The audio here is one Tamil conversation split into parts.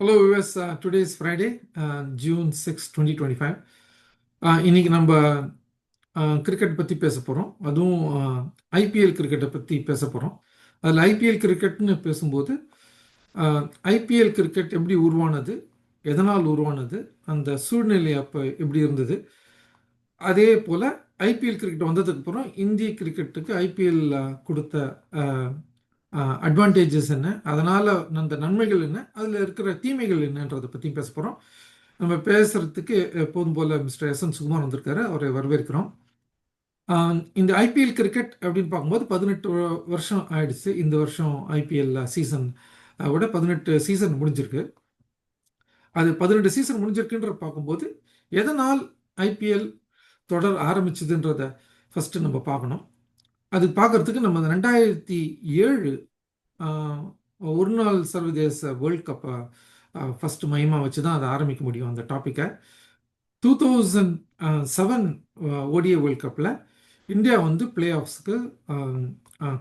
Hello viewers. Uh, today is Friday, uh, June 6, 2025. Uh, இன்னைக்கு நம்ம uh, கிரிக்கெட் பற்றி பேச போகிறோம் அதுவும் ஐபிஎல் கிரிக்கெட்டை பற்றி பேச போகிறோம் அதில் ஐபிஎல் கிரிக்கெட்னு பேசும்போது uh, ஐபிஎல் கிரிக்கெட் எப்படி உருவானது எதனால் உருவானது அந்த சூழ்நிலை அப்போ எப்படி இருந்தது அதே போல் ஐபிஎல் கிரிக்கெட் வந்ததுக்கு அப்புறம் இந்திய கிரிக்கெட்டுக்கு ஐபிஎல் கொடுத்த uh, அட்வான்டேஜஸ் என்ன? அதனால் அந்த நன்மைகள் என்ன? அதில் இருக்கிற தீமைகள் என்னன்றதை பற்றியும் பேச போகிறோம் நம்ம பேசுகிறதுக்கு எப்போதும் போல் மிஸ்டர் எஸ் என் சுகுமார் வந்திருக்காரு. அவரை வரவேற்கிறோம். இந்த ஐபிஎல் கிரிக்கெட் அப்படின்னு பார்க்கும்போது பதினெட்டு வருஷம் ஆயிடுச்சு. இந்த வருஷம் ஐபிஎல் சீசன் விட பதினெட்டு சீசன் முடிஞ்சிருக்கு. அது பதினெட்டு சீசன் முடிஞ்சிருக்குன்ற பார்க்கும்போது எதனால் ஐபிஎல் தொடர் ஆரம்பிச்சதுன்றத ஃபஸ்ட்டு நம்ம பார்க்கணும். அது பார்க்கறதுக்கு நம்ம ரெண்டாயிரத்தி ஏழு ஒரு நாள் சர்வதேச வேர்ல்ட் கப்பை ஃபஸ்ட்டு மையமாக வச்சு தான் அதை ஆரம்பிக்க முடியும் அந்த டாப்பிக்கை டூ தௌசண்ட் செவன் ஓடிய வேர்ல்ட் கப்பில் இந்தியா வந்து பிளே ஆஃப்ஸுக்கு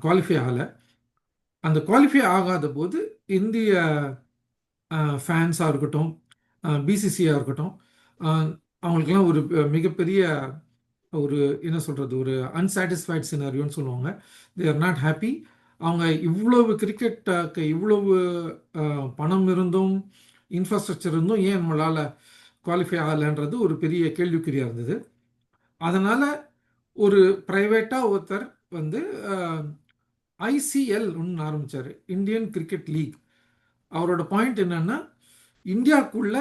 குவாலிஃபை ஆகலை. அந்த குவாலிஃபை ஆகாத போது இந்திய ஃபேன்ஸாக இருக்கட்டும் பிசிசியாக இருக்கட்டும் அவங்களுக்கெல்லாம் ஒரு மிகப்பெரிய ஒரு என்ன சொல்கிறது ஒரு அன்சாட்டிஸ்ஃபைட் சினாரியோன்னு சொல்லுவாங்க. தே ஆர் நாட் ஹாப்பி அவங்க இவ்வளவு கிரிக்கெட்டுக்கு இவ்வளவு பணம் இருந்தும் இன்ஃப்ராஸ்ட்ரக்சர் இருந்தும் ஏன் நம்மளால் குவாலிஃபை ஆகலைன்றது ஒரு பெரிய கேள்விக்குறியாக இருந்தது. அதனால் ஒரு ப்ரைவேட்டாக ஒருத்தர் வந்து ஐசிஎல் ஒன்று ஆரம்பித்தார் இந்தியன் கிரிக்கெட் லீக் அவரோட பாயிண்ட் என்னென்னா இந்தியாவுக்குள்ள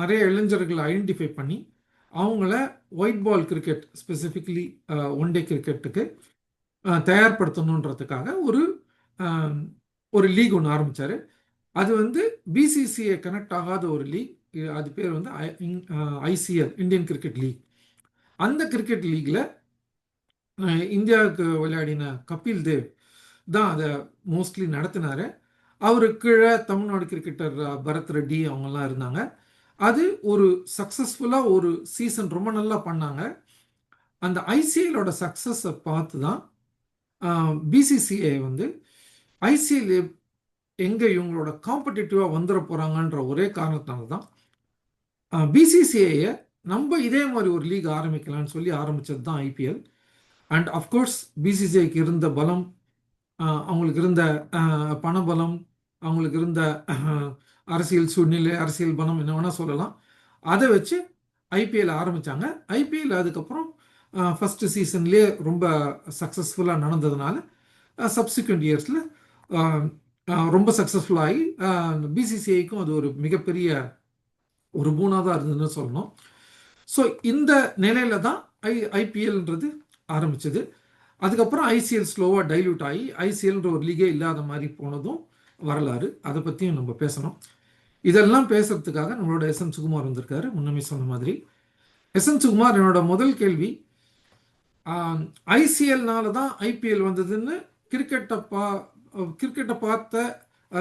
நிறைய இளைஞர்களை ஐடென்டிஃபை பண்ணி அவங்கள white ball cricket specifically one day கிரிக்கெட்டுக்கு தயார்படுத்தணுன்றதுக்காக ஒரு um, ஒரு லீக் ஒன்று ஆரம்பித்தார் அது வந்து பிசிசிஐ கனெக்ட் ஆகாத ஒரு லீக் அது பேர் வந்து ஐசிஎல் இந்தியன் கிரிக்கெட் லீக் அந்த கிரிக்கெட் லீக்ல uh, இந்தியாவுக்கு விளையாடின கபில் தேவ் தான் அதை மோஸ்ட்லி நடத்தினார். அவருக்கு கீழே தமிழ்நாடு கிரிக்கெட்டர் uh, பரத் ரெட்டி அவங்கெல்லாம் இருந்தாங்க. அது ஒரு சக்ஸஸ்ஃபுல்லாக ஒரு சீசன் ரொம்ப நல்லா பண்ணாங்க. அந்த ஐசிஎலோட சக்ஸஸை பார்த்து தான் பிசிசிஐ வந்து ஐசிஎல் எங்கே இவங்களோட காம்படிட்டிவாக வந்துட போகிறாங்கன்ற ஒரே காரணத்தினால தான் பிசிசிஐயை நம்ம இதே மாதிரி ஒரு லீக் ஆரம்பிக்கலாம்னு சொல்லி ஆரம்பித்தது தான் ஐபிஎல் அண்ட் அஃப்கோர்ஸ் பிசிசிஐக்கு இருந்த பலம் அவங்களுக்கு இருந்த பணபலம் அவங்களுக்கு இருந்த அரசியல் சூழ்நிலை அரசியல் பலம் என்ன வேணால் சொல்லலாம். அதை வச்சு ஐபிஎல் ஆரம்பித்தாங்க ஐபிஎல் அதுக்கப்புறம் ஃபஸ்ட்டு சீசன்லேயே ரொம்ப சக்ஸஸ்ஃபுல்லாக நடந்ததுனால சப்சிக்வெண்ட் இயர்ஸில் ரொம்ப சக்ஸஸ்ஃபுல்லாகி பிசிசிஐக்கும் அது ஒரு மிகப்பெரிய ஒரு பூனாக தான் இருந்ததுன்னு சொல்லணும். ஸோ இந்த நிலையில தான் ஐ ஐபிஎல்ன்றது ஆரம்பிச்சது. அதுக்கப்புறம் ஐசிஎல் ஸ்லோவாக டைல்யூட் ஆகி ஐசிஎல்ன்ற ஒரு லீகே இல்லாத மாதிரி போனதும் வரலாறு. அதை பற்றியும் நம்ம பேசணும். இதெல்லாம் பேசுறதுக்காக நம்மளோட எஸ் எம் சுகுமார் வந்திருக்காரு. முன்னமே சொன்ன மாதிரி. எஸ் எம் சுகுமார் என்னோட முதல் கேள்வி. ஐசிஎல்னால தான் ஐபிஎல் வந்ததுன்னு கிரிக்கெட்டை பா கிரிக்கெட்டை பார்த்த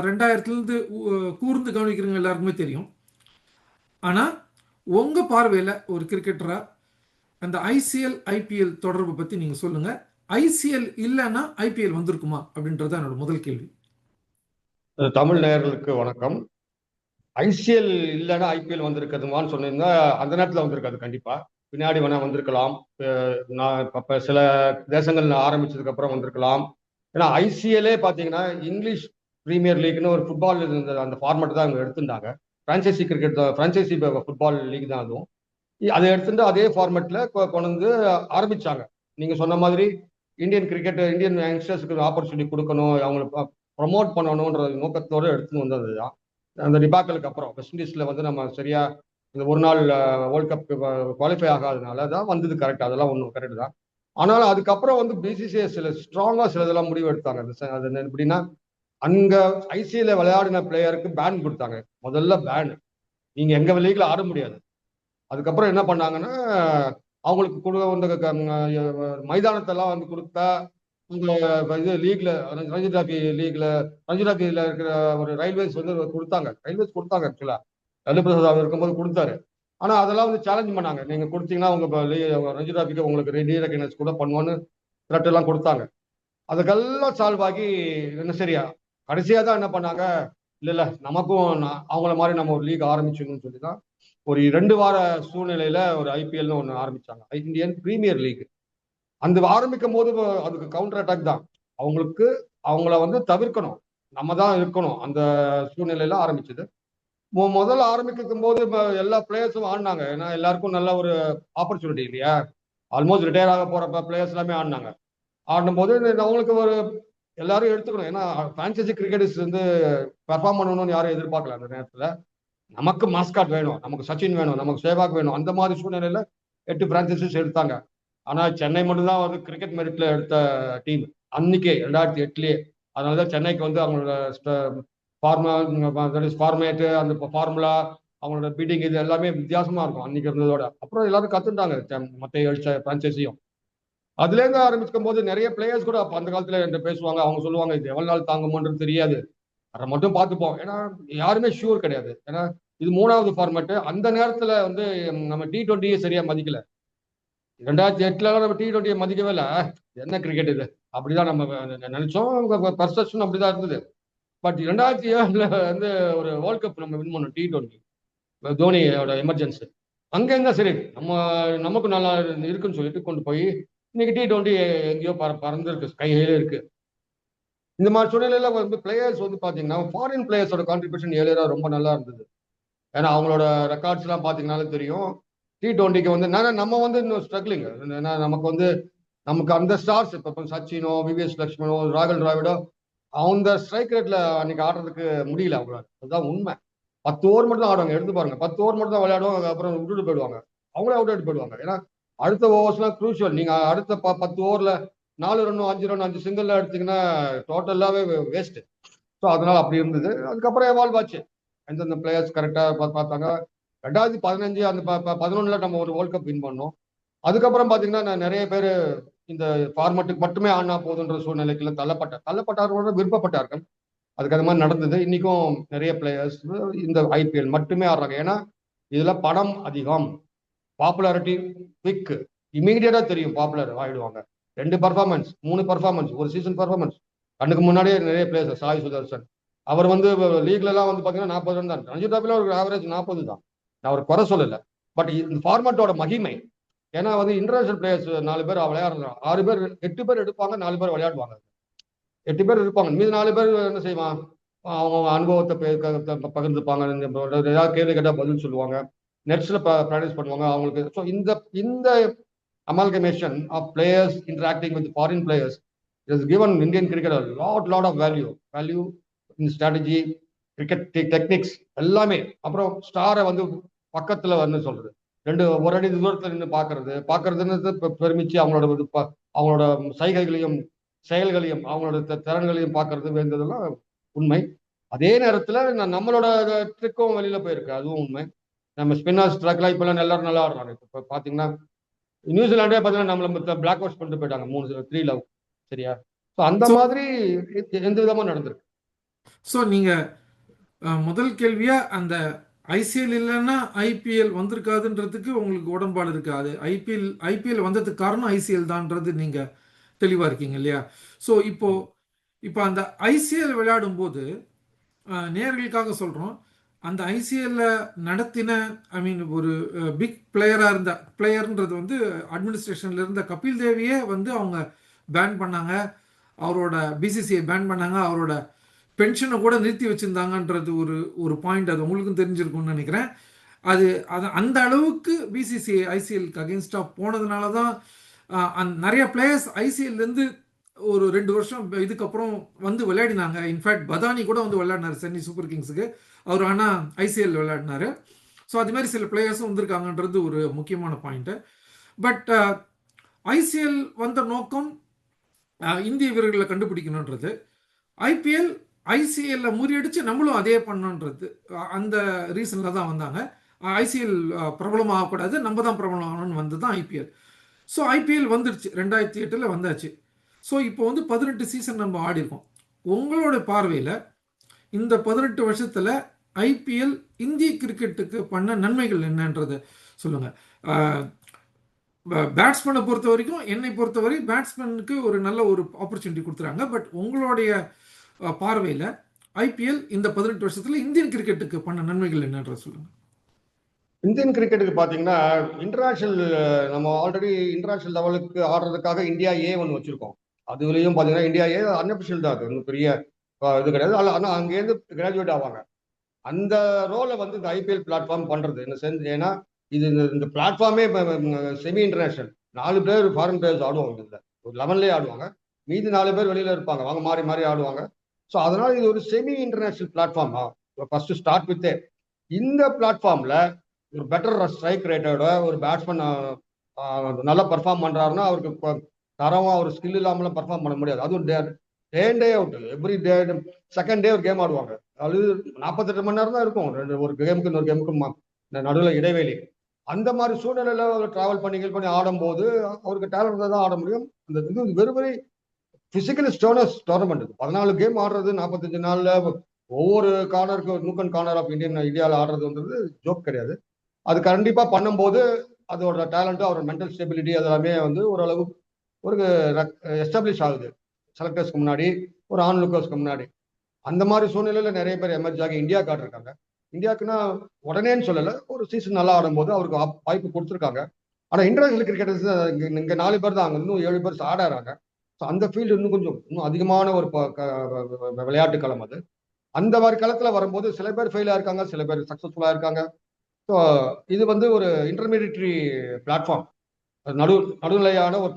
ரெண்டாயிரத்துலேருந்து கூர்ந்து கவனிக்கிறவங்க எல்லாருக்குமே தெரியும். ஆனால் உங்கள் பார்வையில் ஒரு கிரிக்கெட்டராக அந்த ஐசிஎல் ஐபிஎல் தொடர்பு பற்றி நீங்கள் சொல்லுங்கள் ஐசிஎல் இல்லைன்னா ஐபிஎல் வந்திருக்குமா அப்படின்றது என்னோட முதல் கேள்வி. தமிழ் நேயர்களுக்கு வணக்கம். ஐசிஎல் இல்லைன்னா ஐபிஎல் வந்திருக்குதுமான்னு சொன்னீங்கன்னா அந்த நேரத்தில் வந்திருக்காது கண்டிப்பாக பின்னாடி வேணா வந்திருக்கலாம். நான் இப்போ சில தேசங்கள் ஆரம்பிச்சதுக்கு அப்புறம் வந்திருக்கலாம். ஏன்னா ஐசிஎல்லே பார்த்தீங்கன்னா இங்கிலீஷ் ப்ரீமியர் லீக்னு ஒரு ஃபுட்பால் அந்த ஃபார்மேட் தான் அவங்க எடுத்திருந்தாங்க. Franchise cricket franchise football league தான் அதுவும். அதை எடுத்துட்டு அதே ஃபார்மேட்டில் கொண்டு வந்து ஆரம்பிச்சாங்க. நீங்கள் சொன்ன மாதிரி இந்தியன் கிரிக்கெட் இந்தியன் யங்ஸ்டர்ஸுக்கு ஆப்பர்ச்சுனிட்டி கொடுக்கணும் அவங்களை ப்ரமோட் பண்ணணுன்ற நோக்கத்தோடு எடுத்துன்னு வந்தது தான் அந்த டிபாக்கலுக்கு அப்புறம் வெஸ்ட் இண்டீஸ்ல வந்து நம்ம சரியா இந்த ஒரு நாள் வேர்ல்ட் கப் குவாலிஃபை ஆகாதனால தான் வந்தது கரெக்ட் அதெல்லாம் ஒன்றும் கரெக்ட் தான். ஆனாலும் அதுக்கப்புறம் வந்து பிசிசிஐ சில ஸ்ட்ராங்காக சில இதெல்லாம் முடிவு எடுத்தாங்க. அது எப்படின்னா அங்கே ஐசிஐல விளையாடின பிளேயருக்கு பேன் கொடுத்தாங்க. முதல்ல பேன் நீங்கள் எங்கள் லீக்ல ஆட முடியாது. அதுக்கப்புறம் என்ன பண்ணாங்கன்னா அவங்களுக்கு கொடு வந்து மைதானத்தெல்லாம் வந்து கொடுத்தா இந்த இது லீக்ல ரஞ்சி டிராபி லீக்ல ரஞ்சி டிராபில இருக்கிற ஒரு ரயில்வேஸ் வந்து கொடுத்தாங்க. ரயில்வேஸ் கொடுத்தாங்க ஆக்சுவலா லல்லு பிரசாத் இருக்கும்போது கொடுத்தாரு. ஆனா அதெல்லாம் வந்து சேலஞ்ச் பண்ணாங்க. நீங்க கொடுத்தீங்கன்னா உங்க ரஞ்சி டிராபிக்கு உங்களுக்கு ரெடி ரெக்கனைஸ் கூட பண்ணுவோன்னு த்ரெட் எல்லாம் கொடுத்தாங்க. அதுக்கெல்லாம் சால்வ் ஆகி என்ன சரியா? கடைசியா தான் என்ன பண்ணாங்க? இல்ல இல்ல நமக்கும் நான் அவங்கள மாதிரி நம்ம ஒரு லீக் ஆரம்பிச்சிடணும்னு சொல்லி தான் ஒரு ரெண்டு வார சூழ்நிலையில ஒரு ஐபிஎல்னு ஒன்று ஆரம்பிச்சாங்க. இந்தியன் பிரீமியர் லீக் அந்த ஆரம்பிக்கும் போது அதுக்கு கவுண்டர் அட்டாக் தான். அவங்களுக்கு அவங்கள வந்து தவிர்க்கணும். நம்ம தான் இருக்கணும். அந்த சூழ்நிலையில ஆரம்பிச்சது. முதல்ல ஆரம்பிக்கும் போது எல்லா பிளேயர்ஸும் ஆடினாங்க. ஏன்னா எல்லாருக்கும் நல்ல ஒரு ஆப்பர்ச்சுனிட்டி இல்லையா? ஆல்மோஸ்ட் ரிட்டையர் ஆக போற பிளேயர்ஸ் எல்லாமே ஆடினாங்க. ஆடும்போது போது அவங்களுக்கு ஒரு எல்லாரும் எடுத்துக்கணும். ஏன்னா பிரான்சைசி கிரிக்கெட்டர்ஸ் வந்து பெர்ஃபார்ம் பண்ணணும்னு யாரும் எதிர்பார்க்கல அந்த நேரத்துல. நமக்கு மாஸ்காட் வேணும். நமக்கு சச்சின் வேணும். நமக்கு சேவாக் வேணும். அந்த மாதிரி சூழ்நிலையில எட்டு பிரான்சைசிஸ் எடுத்தாங்க. ஆனா சென்னை மட்டும்தான் வந்து கிரிக்கெட் மெரிட்ல எடுத்த டீம் அன்னைக்கே ரெண்டாயிரத்தி எட்டுலயே. அதனாலதான் சென்னைக்கு வந்து அவங்களோட ஃபார்மா ஃபார்மேட்டு அந்த ஃபார்முலா அவங்களோட பீட்டிங் இது எல்லாமே வித்தியாசமா இருக்கும் அன்னைக்கு இருந்ததோட. அப்புறம் எல்லாரும் கத்துட்டாங்க மற்ற எழுச்ச பிரான்சைஸையும் அதுலேருந்து ஆரம்பிக்கும் போது நிறைய பிளேயர்ஸ் கூட அப்போ அந்த காலத்துல என்கிட்ட பேசுவாங்க. அவங்க சொல்லுவாங்க இது எவ்வளவு நாள் தாங்குமோன்றது தெரியாது. அதை மட்டும் பார்த்துப்போம். ஏன்னா யாருமே ஷூர் கிடையாது. ஏன்னா இது மூணாவது ஃபார்மேட்டு அந்த நேரத்துல வந்து நம்ம டி ட்வெண்ட்டியே சரியா மதிக்கல. ரெண்டாயிரத்தி எட்டுல நம்ம டி டுவெண்ட்டியை மதிக்கவே இல்லை. என்ன கிரிக்கெட் இது? அப்படிதான் நம்ம நினைச்சோம். பர்செப்ஷன் அப்படிதான் இருந்தது. பட் ரெண்டாயிரத்தி ஏழுல வந்து ஒரு வேர்ல்ட் கப் நம்ம வின் பண்ணோம் டி டுவெண்ட்டி தோனியோட எமர்ஜென்சி அங்கே இருந்தால் சரி? நம்ம நமக்கு நல்லா இருக்குன்னு சொல்லிட்டு கொண்டு போய் இன்னைக்கு டி டுவெண்ட்டி எங்கேயோ பற பறந்துருக்கு. கையில இருக்கு. இந்த மாதிரி சூழ்நிலையில வந்து பிளேயர்ஸ் வந்து பாத்தீங்கன்னா ஃபாரின் பிளேயர்ஸோட கான்ட்ரிபியூஷன் ஏழியரா ரொம்ப நல்லா இருந்தது. ஏன்னா அவங்களோட ரெக்கார்ட்ஸ் எல்லாம் தெரியும். டி டுவெண்ட்டிக்கு வந்து நான் நம்ம வந்து இன்னும் ஸ்ட்ரகிளிங் ஏன்னா நமக்கு வந்து நமக்கு அந்த ஸ்டார்ஸ் இப்போ சச்சினோ விவிஎஸ் லட்சுமணோ ராகுல் டிராவிடோ அந்த ஸ்ட்ரைக் ரேட்ல அன்னைக்கு ஆடுறதுக்கு முடியல அவங்களால. அதுதான் உண்மை. பத்து ஓவர் மட்டும் தான் ஆடுவாங்க. எடுத்து பாருங்க. பத்து ஓவர் மட்டும் தான் விளையாடுவாங்க அப்புறம் விட்டுட்டு போயிடுவாங்க. அவங்களே அவுட் அவுட் போயிடுவாங்க. ஏன்னா அடுத்த ஓவர்ஸ்லாம் க்ரூஷியல் நீங்க அடுத்த ப பத்து ஓவர்ல நாலு ரன் அஞ்சு ரன் அஞ்சு சிங்கிள்ல எடுத்தீங்கன்னா டோட்டலாகவே வேஸ்ட் ஸோ அதனால அப்படி இருந்தது. அதுக்கப்புறம் எவால்வ் ஆச்சு. எந்தெந்த பிளேயர்ஸ் கரெக்டாக பார்த்தாங்க. ரெண்டாயிரத்தி பதினஞ்சு அந்த பதினொன்னுல நம்ம ஒரு வேர்ல்ட் கப் வின் பண்ணோம். அதுக்கப்புறம் பாத்தீங்கன்னா நான் நிறைய பேர் இந்த ஃபார்மட்டுக்கு மட்டுமே ஆனா போதுன்ற சூழ்நிலைக்குள்ள தள்ளப்பட்ட தள்ளப்பட்டார்களோட விருப்பப்பட்டார்கள். அதுக்கு அது மாதிரி நடந்தது. இன்னைக்கும் நிறைய பிளேயர்ஸ் இந்த ஐபிஎல் மட்டுமே ஆடுறாங்க. ஏன்னா இதுல பணம் அதிகம். பாப்புலாரிட்டி குவிக் இமீடியட்டா தெரியும் பாப்புலர் ஆயிடுவாங்க. ரெண்டு பர்ஃபார்மன்ஸ் மூணு பர்ஃபார்மன்ஸ் ஒரு சீசன் பர்ஃபார்மன்ஸ் கண்ணுக்கு முன்னாடியே நிறைய பிளேயர்ஸ் சாய் சுதர்சன். அவர் வந்து லீக்ல எல்லாம் வந்து பாத்தீங்கன்னா நாற்பது ரன் தான். ரஞ்சி டிராபில ஒரு ஆவரேஜ் நாற்பது தான். நான் ஒரு குறை சொல்லலை. பட் இந்த ஃபார்மேட்டோட மகிமை ஏன்னா வந்து இன்டர்நேஷனல் பிளேயர்ஸ் நாலு பேர் விளையாடுறாங்க ஆறு பேர் எட்டு பேர் எடுப்பாங்க நாலு பேர் விளையாடுவாங்க. எட்டு பேர் இருப்பாங்க. மீது நாலு பேர் என்ன செய்வான் அவங்க அனுபவத்தை பகிர்ந்துப்பாங்க. ஏதாவது கேள்வி கேட்டால் பதில் சொல்லுவாங்க. நெட்ஸில் ப்ராக்டிஸ் பண்ணுவாங்க. அவங்களுக்கு ஸோ இந்த இந்த amalgamation of players interacting with foreign players is given Indian cricket lot lot of value value in strategy cricket techniques எல்லாமே. அப்புறம் ஸ்டாரை வந்து பக்கத்துல வந்து சொல்றது. ரெண்டு ஒரு அடி தூரத்துல நின்று பாக்குறது. பாக்குறதுன்னு பெருமிச்சு அவங்களோட அவங்களோட சைகைகளையும் செயல்களையும் அவங்களோட திறன்களையும் பார்க்கறது வேண்டதெல்லாம் உண்மை. அதே நேரத்துல நம்மளோட ட்ரிக்கும் வெளியில போயிருக்கு. அதுவும் உண்மை. நம்ம ஸ்பின்னர்ஸ் ட்ரக்லாம் இப்பெல்லாம் எல்லாரும் நல்லா ஆடுறாங்க. இப்போ பாத்தீங்கன்னா நியூசிலாண்டே பார்த்தீங்கன்னா நம்மள பிளாக் அவுட் பண்ணிட்டு போயிட்டாங்க. மூணு த்ரீ லவ் சரியா? ஸோ அந்த மாதிரி எந்த விதமா நடந்திருக்கு? ஸோ நீங்க முதல் கேள்வியா அந்த ஐசிஎல் இல்லைன்னா ஐபிஎல் வந்திருக்காதுன்றதுக்கு உங்களுக்கு உடன்பாடு இருக்காது. ஐபிஎல் ஐபிஎல் வந்ததுக்கு காரணம் ஐசிஎல் தான்ன்றது நீங்க தெளிவா இருக்கீங்க இல்லையா? ஸோ இப்போ இப்போ அந்த ஐசிஎல் விளையாடும் போது நேர்களுக்காக சொல்றோம். அந்த ஐசிஎல்ல நடத்தின ஐ மீன் ஒரு பிக் பிளேயரா இருந்த பிளேயர்ன்றது வந்து அட்மினிஸ்ட்ரேஷன்ல இருந்த கபில் தேவியே வந்து அவங்க பேன் பண்ணாங்க. அவரோட பிசிசிஐ பேன் பண்ணாங்க. அவரோட பென்ஷனை கூட நிறுத்தி வச்சுருந்தாங்கன்றது ஒரு ஒரு பாயிண்ட் அது உங்களுக்கும் தெரிஞ்சிருக்கும்னு நினைக்கிறேன். அது அது அந்த அளவுக்கு பிசிசிஐ ஐசிஎல்க்கு அகேன்ஸ்டாக போனதுனால தான் நிறைய பிளேயர்ஸ் ஐசிஎல்லேருந்து ஒரு ரெண்டு வருஷம் இதுக்கப்புறம் வந்து விளையாடினாங்க. இன்ஃபேக்ட் பதானி கூட வந்து விளையாடினார் சென்னை சூப்பர் கிங்ஸுக்கு அவர் ஆனால் ஐசிஎல் விளையாடினாரு. ஸோ அது மாதிரி சில பிளேயர்ஸும் வந்திருக்காங்கன்றது ஒரு முக்கியமான பாயிண்ட்டு பட் ஐசிஎல் வந்த நோக்கம் இந்திய வீரர்களை கண்டுபிடிக்கணுன்றது. ஐபிஎல் ஐசிஎல்ல முறியடிச்சு நம்மளும் அதே பண்ணணுன்றது அந்த ரீசனில் தான் வந்தாங்க. ஐசிஎல் பிரபலம் ஆகக்கூடாது நம்ம தான் பிரபலம் ஆகணும்னு வந்து தான் ஐபிஎல் ஸோ ஐபிஎல் வந்துடுச்சு ரெண்டாயிரத்தி எட்டில் வந்தாச்சு. ஸோ இப்போ வந்து பதினெட்டு சீசன் நம்ம ஆடிருக்கோம். உங்களோட பார்வையில் இந்த பதினெட்டு வருஷத்தில் ஐபிஎல் இந்திய கிரிக்கெட்டுக்கு பண்ண நன்மைகள் என்னன்றது சொல்லுங்கள் பேட்ஸ்மேனை பொறுத்த வரைக்கும் என்னை பொறுத்தவரை பேட்ஸ்மேனுக்கு ஒரு நல்ல ஒரு ஆப்பர்ச்சுனிட்டி கொடுத்துறாங்க. பட் உங்களுடைய பார்வையில் ஐபிஎல் இந்த பதினெட்டு வருஷத்துல இந்தியன் கிரிக்கெட்டுக்கு பண்ண நன்மைகள் என்னன்ற சொல்லுங்க. இந்தியன் கிரிக்கெட்டுக்கு பார்த்தீங்கன்னா இன்டர்நேஷனல் நம்ம ஆல்ரெடி இன்டர்நேஷனல் லெவலுக்கு ஆடுறதுக்காக இந்தியா ஏ ஒன்று வச்சிருக்கோம். அதுலேயும் பார்த்தீங்கன்னா இந்தியா ஏ அன்அபிஷியல் தான். அது ஒன்றும் பெரிய இது கிடையாது. ஆனால் ஆனால் அங்கேருந்து கிராஜுவேட் ஆவாங்க. அந்த ரோலை வந்து இந்த ஐபிஎல் பிளாட்ஃபார்ம் பண்ணுறது என்ன செஞ்சு ஏன்னா இது இந்த- இந்த பிளாட்ஃபார்மே செமி இன்டர்நேஷனல் நாலு பேர் ஃபாரின் பிளேயர்ஸ் ஆடுவாங்க இதில். ஒரு லெவன்லேயே ஆடுவாங்க. மீதி நாலு பேர் வெளியில் இருப்பாங்க. அவங்க மாறி மாறி ஆடுவாங்க. ஸோ அதனால இது ஒரு செமி இன்டர்நேஷனல் பிளாட்ஃபார்மா ஃபர்ஸ்ட் ஸ்டார்ட் வித்தே இந்த பிளாட்ஃபார்ம்ல ஒரு பெட்டர் ஸ்ட்ரைக் ரேட்டோட ஒரு பேட்ஸ்மேன் நல்லா பர்ஃபார்ம் பண்றாருன்னா அவருக்கு கொ- தரமா ஒரு ஸ்கில் இல்லாமலாம் பர்ஃபார்ம் பண்ண முடியாது. அதுவும் day day day out every day second day ஒரு கேம் ஆடுவாங்க. அது நாற்பத்தெட்டு மணி நேரம் தான் இருக்கும். ரெண்டு ஒரு கேமுக்கு இன்னொரு கேமுக்கு நடுவில் இடைவெளி. அந்த மாதிரி சூழ்நிலையில அவர் டிராவல் பண்ணி பண்ணி ஆடும்போது அவருக்கு டேலண்ட் தான் ஆட முடியும். அந்த இது வெறும் பிசிக்கல் ஸ்டோனஸ் டோர்னமெண்ட் பதினாலு கேம் ஆடுறது நாற்பத்தஞ்சு நாளில் ஒவ்வொரு கார்னருக்கு nook and corner of Indian இந்தியாவில் ஆடுறதுன்றது ஜோக் கிடையாது. அது கண்டிப்பாக பண்ணும்போது அதோட டேலண்ட்டு அவரோட மென்டல் ஸ்டெபிலிட்டி அதெல்லாமே வந்து ஓரளவு ஒரு எஸ்டாப்ளிஷ் ஆகுது. செலக்டர்ஸ்க்கு முன்னாடி ஒரு ஆன் லுக்கர்ஸ்க்கு முன்னாடி. அந்த மாதிரி சூழ்நிலையில் நிறைய பேர் எமர்ஜ் ஆகி இந்தியா காட்டிருக்காங்க இந்தியாவுக்குன்னா உடனேன்னு சொல்லலை ஒரு சீசன் நல்லா ஆடும்போது அவருக்கு வாய்ப்பு கொடுத்துருக்காங்க. ஆனால் இன்டர்நேஷனல் கிரிக்கெட்டர்ஸ் இங்கே நாலு பேர் தான் அங்கே இன்னும் ஏழு பேர் ஆடாறாங்க ஸோ அந்த ஃபீல்டு இன்னும் கொஞ்சம் இன்னும் அதிகமான ஒரு ப- க- விளையாட்டு களம் அது. அந்த மாதிரி களத்தில் வரும்போது சில பேர் ஃபெயிலாக இருக்காங்க சில பேர் சக்ஸஸ்ஃபுல்லாக இருக்காங்க. ஸோ இது வந்து ஒரு இன்டர்மீடியட்ரி பிளாட்ஃபார்ம் நடு நடுநிலையான ஒரு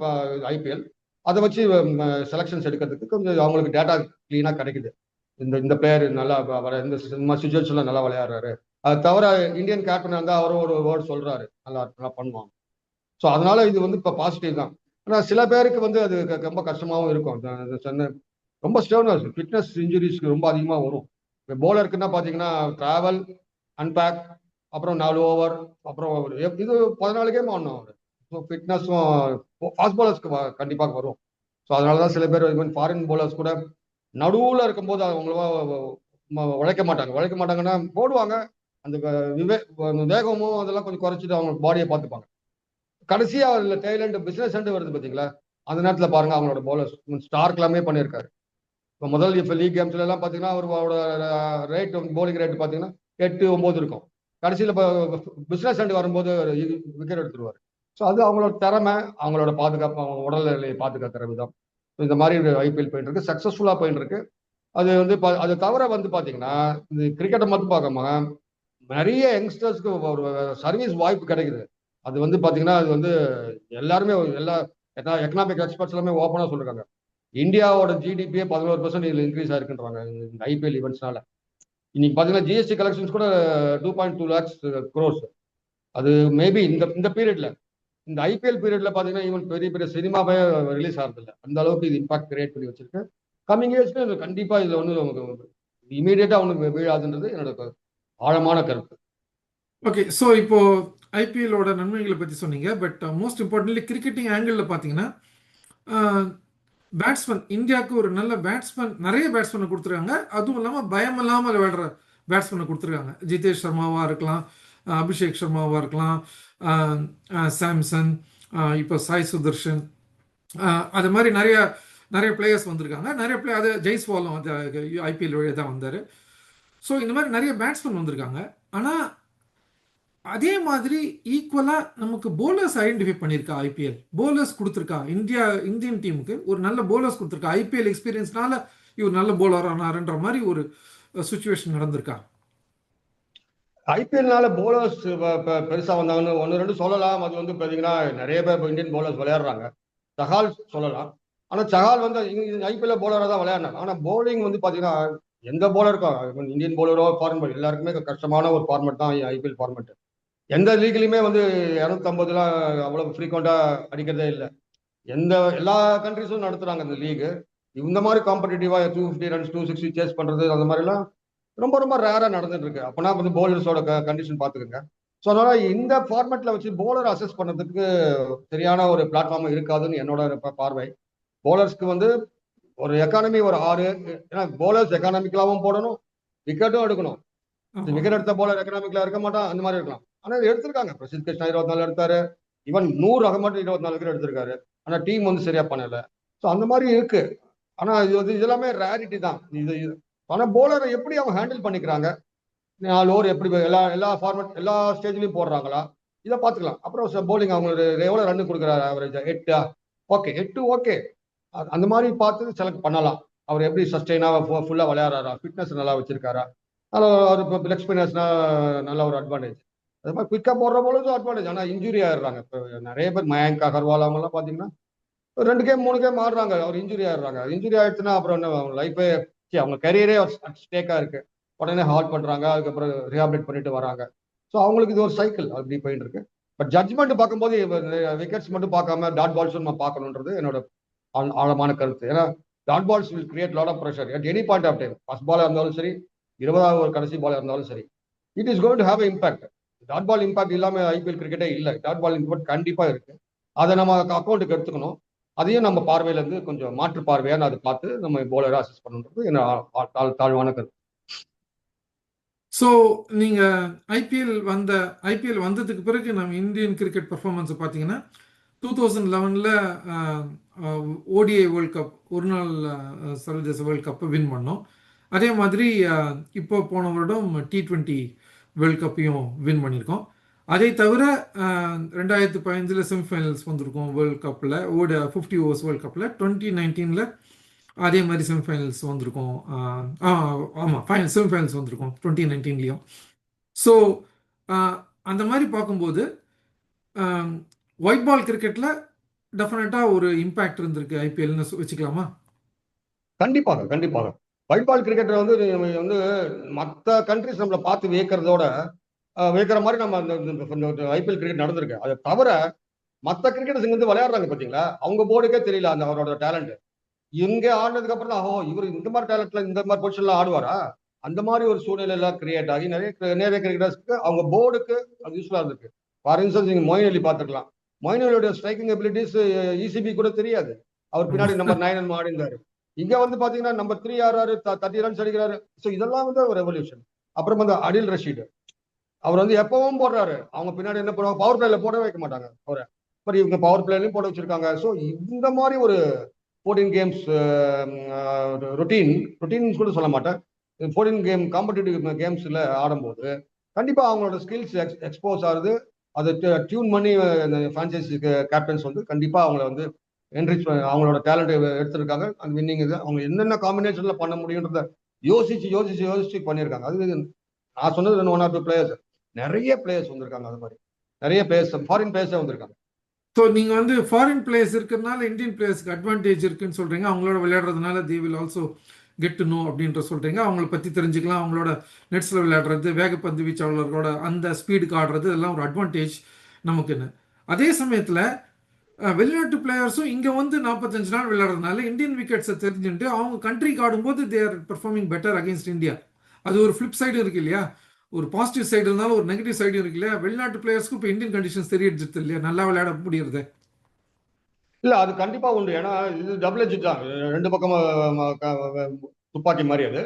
ஐபிஎல் அதை வச்சு செலெக்ஷன்ஸ் எடுக்கிறதுக்கு கொஞ்சம் அவங்களுக்கு டேட்டா க்ளீனாக கிடைக்குது. இந்த இந்த பிளேயர் நல்லா வர இந்த சுச்சுவேஷன்ல நல்லா விளையாடுறாரு. அது தவிர இந்தியன் கேப்டன் இருந்தால் அவரும் ஒரு வேர்டு சொல்றாரு. நல்லா நல்லா பண்ணுவாங்க ஸோ அதனால இது வந்து இப்போ பாசிட்டிவ் தான். ஆனால் சில பேருக்கு வந்து அது ரொம்ப கஷ்டமாகவும் இருக்கும். சொன்ன ரொம்ப ஸ்டோனர்ஸ் ஃபிட்னஸ் இன்ஜுரிஸ்க்கு ரொம்ப அதிகமாக வரும். இப்போ போலருக்குன்னா பார்த்தீங்கன்னா ட்ராவல் அன்பேக் அப்புறம் நாலு ஓவர் அப்புறம் எப்- இது பதினாலு கேம் ஆடணும் அவர். ஸோ ஃபிட்னஸும் ஃபாஸ்ட் பாலர்ஸ்க்கு கண்டிப்பாக வரும். ஸோ அதனால தான் சில பேர் ஈவன் ஃபாரின் போலர்ஸ் கூட நடுவில் இருக்கும்போது அவங்களவா உழைக்க மாட்டாங்க. உழைக்க மாட்டாங்கன்னா போடுவாங்க. அந்த விவே வேகமும் அதெல்லாம் கொஞ்சம் குறைச்சிட்டு அவங்க பாடியை பார்த்துப்பாங்க. கடைசியா அதுல டெய்லண்ட் பிசினஸ் சென்ட் வருது பாத்தீங்களா? அந்த நேரத்துல பாருங்க அவங்களோட பவுலர் ஸ்டார் எல்லாமே பண்ணியிருக்காரு. இப்போ முதல் இப்போ லீக் கேம்ஸ்ல எல்லாம் பாத்தீங்கன்னா அவரோட ரேட் bowling ரேட் பாத்தீங்கன்னா எட்டு ஒன்பது இருக்கும். கடைசியில் இப்போ பிசினஸ் சென்ட் வரும்போது விக்கெட் எடுத்துருவாரு. ஸோ அது அவங்களோட திறமை அவங்களோட பாதுகாப்பு அவங்க உடல்நிலையை பாதுகாக்கிற விதம். இந்த மாதிரி ஐபிஎல் போயிட்டு இருக்கு. சக்சஸ்ஃபுல்லா போயிட்டு இருக்கு. அது வந்து அது தவிர வந்து பாத்தீங்கன்னா இந்த கிரிக்கெட்டை மட்டும் பார்க்காம நிறைய யங்ஸ்டர்ஸ்க்கு ஒரு சர்வீஸ் வாய்ப்பு கிடைக்குது. அது வந்து பார்த்தீங்கன்னா அது வந்து எல்லாருமே எல்லா எக்கனாமிக் எக்ஸ்பர்ட்ஸ் எல்லாமே ஓப்பனாக சொல்றாங்க இந்தியாவோட ஜிடிபியே பதினோரு பர்சன்ட் இதில் இன்க்ரீஸ் ஆயிருக்குன்றாங்க இந்த ஐபிஎல் ஈவெண்ட்ஸ்னால இன்னைக்கு பார்த்தீங்கன்னா ஜிஎஸ்டி கலெக்ஷன்ஸ் கூட two point two lakhs crores அது மேபி இந்த இந்த பீரியட்ல இந்த ஐபிஎல் பீரியட்ல பார்த்தீங்கன்னா ஈவன் பெரிய பெரிய சினிமாவே ரிலீஸ் ஆகிறதில்ல. அந்த அளவுக்கு இது இம்பாக்ட் கிரியேட் பண்ணி வச்சிருக்கு. கம்மிங் இயர்ஸ்ல கண்டிப்பாக இதில் ஒன்று இமீடியட்டாக ஒன்று வீழாதுன்றது என்னோட ஆழமான கருத்து. ஓகே ஸோ இப்போ ஐபிஎல்லோட நன்மைகளை பற்றி சொன்னீங்க. பட் மோஸ்ட் இம்பார்ட்டன்ட்லி கிரிக்கெட்டிங் ஆங்கிளில் பார்த்தீங்கன்னா பேட்ஸ்மேன் இந்தியாவுக்கு ஒரு நல்ல பேட்ஸ்மேன் நிறைய பேட்ஸ்மேனை கொடுத்துருக்காங்க. அதுவும் இல்லாமல் பயம் இல்லாமல் விளையாடுற பேட்ஸ்மேனை கொடுத்துருக்காங்க. ஜிதேஷ் சர்மாவாக இருக்கலாம் uh, அபிஷேக் சர்மாவாக இருக்கலாம் uh, uh, சாம்சன் இப்போ சாய் சுதர்ஷன் அது மாதிரி நிறைய நிறைய பிளேயர்ஸ் வந்திருக்காங்க. நிறைய பிளே அது ஜெய்ஸ்வாலும் அது ஐபிஎல் வழியாக தான் வந்தார். ஸோ இந்த மாதிரி நிறைய பேட்ஸ்மேன் வந்திருக்காங்க. ஆனால் அதே மாதிரி ஈக்குவலாக நமக்கு போலர்ஸ் ஐடென்டிஃபை பண்ணியிருக்கா ஐபிஎல் போலர்ஸ் கொடுத்துருக்கா. இந்தியா இந்தியன் டீமுக்கு ஒரு நல்ல போலர்ஸ் கொடுத்துருக்கா. ஐபிஎல் எக்ஸ்பீரியன்ஸ்னால இவர் நல்ல போலர் ஆனாருன்ற மாதிரி ஒரு சுச்சுவேஷன் நடந்திருக்கா? ஐபிஎல்னால போலர்ஸ் பெருசா வந்தாங்கன்னு ஒன்று ரெண்டு சொல்லலாம். அது வந்து பார்த்தீங்கன்னா நிறைய பேர் இப்போ இந்தியன் போலர்ஸ் விளையாடுறாங்க. சஹால் சொல்லலாம். ஆனால் சஹால் வந்து ஐபிஎல் போலராக தான் விளையாடினாங்க. ஆனால் போலிங் வந்து பார்த்தீங்கன்னா எந்த போலருக்கும் இந்தியன் போலரோ ஃபார்மெட் எல்லாருக்குமே கஷ்டமான ஒரு ஃபார்மெட் தான் ஐபிஎல் ஃபார்மெட் எந்த லீக்லையுமே வந்து இரநூத்தம்பதுலாம் அவ்வளவு ஃப்ரீக்வெண்ட்டாக அடிக்கிறதே இல்லை. எந்த எல்லா கண்ட்ரிஸும் நடத்துகிறாங்க இந்த லீக் இந்த மாதிரி காம்படிட்டிவாக two fifty runs two sixty chase பண்ணுறது அந்த மாதிரிலாம் ரொம்ப ரொம்ப ரேராக நடந்துட்டு இருக்கு அப்போனா வந்து போலர்ஸோட கண்டிஷன் பார்த்துக்குங்க ஸோ அதனால் இந்த ஃபார்மேட்டில் வச்சு போலர் அசஸ் பண்ணுறதுக்கு சரியான ஒரு பிளாட்ஃபார்ம் இருக்காதுன்னு என்னோட பார்வை. போலர்ஸ்க்கு வந்து ஒரு எக்கானமி ஒரு ஆறு ஏன்னா போலர்ஸ் எக்கானமிக்கலாகவும் போடணும் விக்கெட்டும் எடுக்கணும். விக்கெட் எடுத்த போலர் எக்கனாமிக்ல இருக்க மாட்டான் அந்த மாதிரி இருக்கலாம். ஆனா எடுத்திருக்காங்க. பிரசித் கிருஷ்ணா இருபத்தி நாலு எடுத்தாரு. ஈவன் நூறு அகமட் இருபத்தி நாலு விக்கெட் எடுத்திருக்காரு. ஆனா டீம் வந்து சரியா பண்ணல. ஸோ அந்த மாதிரி இருக்கு. ஆனா இது வந்து இது எல்லாமே ரேரிட்டி தான். இது ஆனா ஆனால் போலரை எப்படி அவங்க ஹேண்டில் பண்ணிக்கிறாங்க? நாலு ஓவர் எப்படி எல்லா எல்லா ஃபார்மேட் எல்லா ஸ்டேஜ்லயும் போடுறாங்களா? இதை பார்த்துக்கலாம். அப்புறம் போலிங் அவங்களுக்கு எவ்வளோ ரன் கொடுக்குறாரு அவரேஜ் எட்டா ஓகே எட்டு ஓகே அந்த மாதிரி பார்த்து செலக்ட் பண்ணலாம். அவர் எப்படி சஸ்டெயினாக ஃபுல்லாக விளையாடுறாரா? ஃபிட்னஸ் நல்லா வச்சிருக்காரா? அதில் அவர் இப்போ லெக் ஸ்பின்னர்ஸ்னா நல்ல ஒரு அட்வான்டேஜ் அது மாதிரி குயிக்காக போடுற பொழுது அட்வான்டேஜ் ஆனால் இன்ஜுரி ஆயிடுறாங்க. இப்போ நிறைய பேர் மயங்க் அகர்வால் அவங்கெல்லாம் பார்த்தீங்கன்னா ரெண்டு கேம் மூணு கேம் ஆடுறாங்க. அவர் இன்ஜுரி ஆயிடுறாங்க. இன்ஜுரி ஆயிடுச்சுன்னா அப்புறம் என்ன அவங்க லைஃபே அவங்க கரியரே ஸ்டேக்காக இருக்கு. உடனே ஹால்ட் பண்ணுறாங்க அதுக்கப்புறம் ரீஹாபிலேட் பண்ணிட்டு வராங்க. ஸோ அவங்களுக்கு இது ஒரு சைக்கிள் அப்படி போயிட்டு இருக்கு. பட் ஜட்ஜ்மெண்ட் பார்க்கும்போது விக்கெட்ஸ் மட்டும் பார்க்காம டாட் பால்ஸும் நம்ம பார்க்கணுன்றது என்னோட ஆழமான கருத்து. ஏன்னா dot balls will create lot of pressure at any point of time first பாலாக இருந்தாலும் சரி இருபதாவது ஒரு கடைசி பால் இருந்தாலும் சரி. It is going to have impact dot ball impact இல்லாமல் ஐபிஎல் கிரிக்கெட்டே இல்லை. டாட் பால் இம்பாக்ட் கண்டிப்பாக இருக்கு. அதை நம்ம அக்கௌண்ட்டுக்கு எடுத்துக்கணும். அதையும் நம்ம பார்வையிலேருந்து கொஞ்சம் மாற்று பார்வையாக அதை பார்த்து நம்ம போலரை அசஸ் பண்ணுன்றது என்ன தாழ்வான கருத்து. ஸோ நீங்க ஐபிஎல் வந்த ஐபிஎல் வந்ததுக்கு பிறகு நம்ம இந்தியன் கிரிக்கெட் பர்ஃபார்மன்ஸை பார்த்தீங்கன்னா டூ தௌசண்ட் லெவனில் ஓடிஐ வேர்ல்ட் கப் ஒரு நாள் சர்வதேச வேர்ல்ட் கப்பை வின் பண்ணோம். அதே மாதிரி இப்போ போன வருடம் டி ட்வெண்ட்டி வேர்ல்ட் கப்பையும் வின் பண்ணியிருக்கோம். அதை தவிர ரெண்டாயிரத்து பதினஞ்சில் செமிஃபைனல்ஸ் வந்திருக்கோம் வேர்ல்ட் கப்பில் ஓட ஃபிஃப்டி ஓவர்ஸ் வேர்ல்ட் கப்பில் டுவெண்ட்டி நைன்டீனில் அதே மாதிரி செமிஃபைனல்ஸ் வந்திருக்கோம். ஆமாம் ஃபைனல் செமிஃபைனல்ஸ் வந்திருக்கோம் டுவெண்ட்டி நைன்டீன்லேயும் ஸோ அந்த மாதிரி பார்க்கும்போது ஒயிட் பால் கிரிக்கெட்டில் டெஃபினட்டாக ஒரு இம்பேக்ட் இருந்திருக்கு ஐபிஎல்னு வச்சுக்கலாமா? கண்டிப்பாக கண்டிப்பாக. ஒயிட் கிரிக்கெட்டில் வந்து வந்து மற்ற கண்ட்ரிஸ் நம்மளை பார்த்து வியக்கிறதோட வியக்கிற மாதிரி நம்ம அந்த ஐபிஎல் கிரிக்கெட் நடந்திருக்கு. அதை தவிர மற்ற கிரிக்கெட்டர்ஸ் இங்கே வந்து விளையாடுறாங்க பார்த்தீங்களா அவங்க போர்டுக்கே தெரியல அந்த அவரோட டேலண்ட் இங்க ஆடினதுக்கு அப்புறம் தான் ஓ இவர் இந்த மாதிரி டேலண்ட்ல இந்த மாதிரி பொசிஷன்ல ஆடுவாரா? அந்த மாதிரி ஒரு சூழ்நிலை எல்லாம் கிரியேட் ஆகி நிறைய நிறைய கிரிக்கெட்டர்ஸ்க்கு அவங்க போர்டுக்கு அது யூஸ்ஃபுல்லா இருந்திருக்கு. ஃபார் இன்ஸ்டன்ஸ் நீங்க மொயின் அலி பார்த்துக்கலாம் மொயின் அலியோட ஸ்ட்ரைக்கிங் எபிலிட்டிஸ் இசிபி கூட தெரியாது. அவர் பின்னாடி நம்பர் நைன் ஆடி இருந்தாரு இங்க வந்து பாத்தீங்கன்னா நம்பர் த்ரீ ஆறாரு தேர்ட்டி ரன்ஸ் அடிக்கிறாரு ஸோ இதெல்லாம் வந்து ஒரு ரெவல்யூஷன் அப்புறம் வந்து அடில் ரஷீடு அவர் வந்து எப்பவும் போடுறாரு. அவங்க பின்னாடி என்ன பண்ணுவாங்க? பவர் பிளேல போட வைக்க மாட்டாங்க அவரை. பட் இவங்க பவர் பிளேலையும் போட வச்சிருக்காங்க. ஸோ இந்த மாதிரி ஒரு ஃபோர்டீன் கேம்ஸ் ரொட்டீன் ரொட்டீன் கூட சொல்ல மாட்டேன். ஃபோர்டீன் கேம் காம்படிட்டிவ் கேம்ஸ்ல ஆடும்போது கண்டிப்பா அவங்களோட ஸ்கில்ஸ் எக்ஸ் எக்ஸ்போஸ் ஆகுது. அதை டியூன் பண்ணி ஃப்ரான்ச்சைஸி கேப்டன்ஸ் வந்து கண்டிப்பா அவங்கள வந்து என்ரிச் அவங்களோட டேலண்ட் எடுத்திருக்காங்க. அந்த வின்னிங் இது. அவங்க என்னென்ன காம்பினேஷன்ல பண்ண முடியுன்றத யோசிச்சு யோசிச்சு யோசிச்சு பண்ணியிருக்காங்க அது நான் சொன்னது ஒன் ஆர் டூ பிளேயர்ஸ் நிறைய பிளேயர்ஸ் வந்திருக்காங்க அது மாதிரி. நிறைய பிளேயர்ஸ் ஃபாரின் பிளேயர்ஸே வந்திருக்காங்க. ஸோ நீங்கள் வந்து ஃபாரின் பிளேயர்ஸ் இருக்கிறதுனால இந்தியன் பிளேயர்ஸ்க்கு அட்வான்டேஜ் இருக்குன்னு சொல்கிறீங்க அவங்களோட விளையாடுறதுனால they will also get to know அப்படின்ற சொல்கிறீங்க அவங்கள பற்றி தெரிஞ்சுக்கலாம். அவங்களோட நெட்ஸில் விளையாடுறது வேகப்பந்து வீச்சாளர்களோட அந்த ஸ்பீடுக்கு ஆடுறது இதெல்லாம் ஒரு அட்வான்டேஜ் நமக்குன்னு. அதே சமயத்தில் வெளிநாட்டு பிளேயர்ஸும் இங்கே வந்து நாற்பத்தஞ்சு நாள் விளையாடுறதுனால இந்தியன் விக்கெட்ஸை தெரிஞ்சுட்டு அவங்க கண்ட்ரிக்கு ஆடும்போது they are performing better against India அது ஒரு ஃப்ளிப் சைடு இருக்கு இல்லையா? ஒரு பாசிட்டிவ் சைடு இருந்தாலும் ஒரு நெகட்டிவ் சைடு இருக்கு இல்லையா? வெளிநாட்டு பிளேயர்ஸ்க்கு இப்போ இந்தியன் கண்டிஷன்ஸ் தெரியுது இல்லையா? நல்லா விளையாட முடியறது. இல்ல அது கண்டிப்பா உண்டு. ஏன்னா இது டபுள் எஜ் தான். ரெண்டு பக்கம் துப்பாக்கி மாதிரி அது.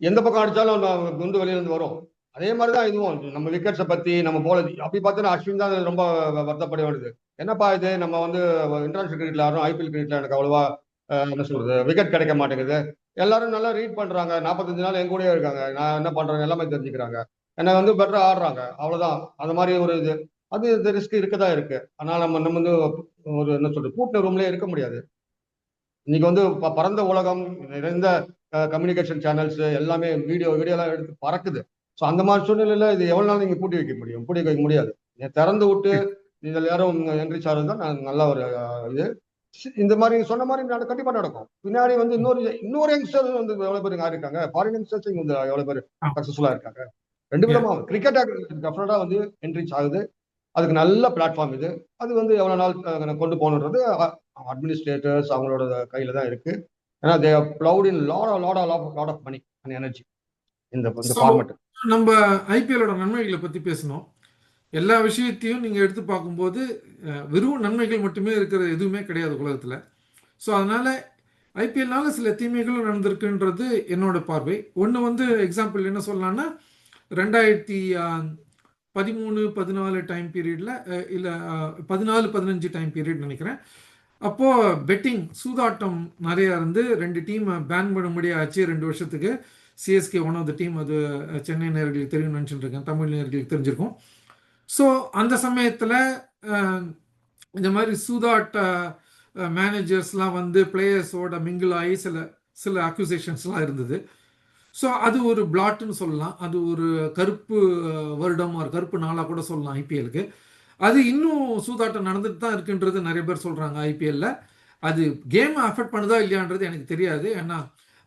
எந்த பக்கம் அடிச்சாலும் குண்டு வெளியில இருந்து வரும். அதே மாதிரி தான் இதுவும். நம்ம விக்கெட்ஸை பத்தி நம்ம போல அப்படி பார்த்தோன்னா அஸ்வின் தான் ரொம்ப வருத்தப்பட வேண்டியது. என்னப்பா இது? நம்ம வந்து இன்டர்நேஷனல் கிரிக்கெட்ல ஆடுறோம் ஐபிஎல் கிரிக்கெட்ல எனக்கு அவ்வளவா என்ன சொல்றது விக்கெட் கிடைக்க மாட்டேங்குது. எல்லாரும் நல்லா ரீட் பண்றாங்க. நாற்பத்தஞ்சு நாள் எங்க கூடயே இருக்காங்க. நான் என்ன பண்றேன் எல்லாமே தெரிஞ்சுக்கிறாங்க. என்னை வந்து பெட்டரா ஆடுறாங்க. அவ்வளவுதான். அந்த மாதிரி ஒரு இது. அது இந்த ரிஸ்க் இருக்கதா இருக்கு. அதனால நம்ம நம்ம வந்து ஒரு என்ன சொல்றது கூட்டின ரூம்லயே இருக்க முடியாது. இன்னைக்கு வந்து பறந்த உலகம் நிறைந்த கம்யூனிகேஷன் சேனல்ஸ் எல்லாமே வீடியோ வீடியோ எல்லாம் எடுத்து பறக்குது. ஸோ அந்த மாதிரி சூழ்நிலையில இது எவ்வளவு நாள் நீங்க பூட்டி வைக்க முடியும்? பூட்டி வைக்க முடியாது. திறந்து விட்டு இதில் யாரும் என்ட்ரி சார்ஜ் தான் நல்ல ஒரு இது. இந்த மாதிரி சொன்ன மாதிரி கண்டிப்பா நடக்கும். பின்னாடி வந்து இன்னொரு இன்னொரு யங்ஸ்டர் வந்து எவ்வளவு பேர் இருக்காங்க? ஃபாரின் யங்ஸ்டர்ஸ் இங்க வந்து எவ்வளவு பேர் சக்சஸ்ஃபுல்லா இருக்காங்க? ரெண்டு விதமா. கிரிக்கெட் டெஃபினட்டா வந்து என்ட்ரிச் ஆகுது. அதுக்கு நல்ல பிளாட்ஃபார்ம் இது. அது வந்து எவ்வளவு நாள் கொண்டு போகணுன்றது அட்மினிஸ்ட்ரேட்டர்ஸ் அவங்களோட கையில தான் இருக்கு. ஏன்னா they plowed in lot lot of lot of money and energy இந்த ஃபார்மேட் நம்ம ஐபிஎலோட நன்மைகளை பத்தி பேசணும். எல்லா விஷயத்தையும் நீங்கள் எடுத்து பார்க்கும்போது வெறும் நன்மைகள் மட்டுமே இருக்கிற எதுவுமே கிடையாது உலகத்தில். ஸோ அதனால் ஐபிஎல்னால சில தீமைகளும் நடந்திருக்குன்றது என்னோட பார்வை. ஒன்று வந்து எக்ஸாம்பிள் என்ன சொல்லலாம்னா ரெண்டாயிரத்தி பதிமூணு பதினாலு டைம் பீரியடில் இல்லை பதினாலு பதினஞ்சு டைம் பீரியட் நினைக்கிறேன். அப்போது பெட்டிங் சூதாட்டம் நிறையா இருந்து ரெண்டு டீம் பேன் பண்ண முடியாச்சு ரெண்டு வருஷத்துக்கு. CSK one of the team அது சென்னை நேர்களுக்கு தெரியும் நினச்சிட்டு இருக்கேன். தமிழ் நேர்களுக்கு தெரிஞ்சிருக்கும். ஸோ அந்த சமயத்தில் இந்த மாதிரி சூதாட்ட மேனேஜர்ஸ்லாம் வந்து பிளேயர்ஸோட மிங்கிள் ஆகி சில சில அக்யூசேஷன்ஸ்லாம் இருந்தது. ஸோ அது ஒரு பிளாட்னு சொல்லலாம். அது ஒரு கருப்பு வருடம் ஒரு கருப்பு நாளாக கூட சொல்லலாம் ஐபிஎலுக்கு அது இன்னும் சூதாட்டம் நடந்துட்டு தான் இருக்குன்றது நிறைய பேர் சொல்கிறாங்க ஐபிஎல்ல அது கேமை அஃபெக்ட் பண்ணுதா இல்லையான்றது எனக்கு தெரியாது. ஏன்னா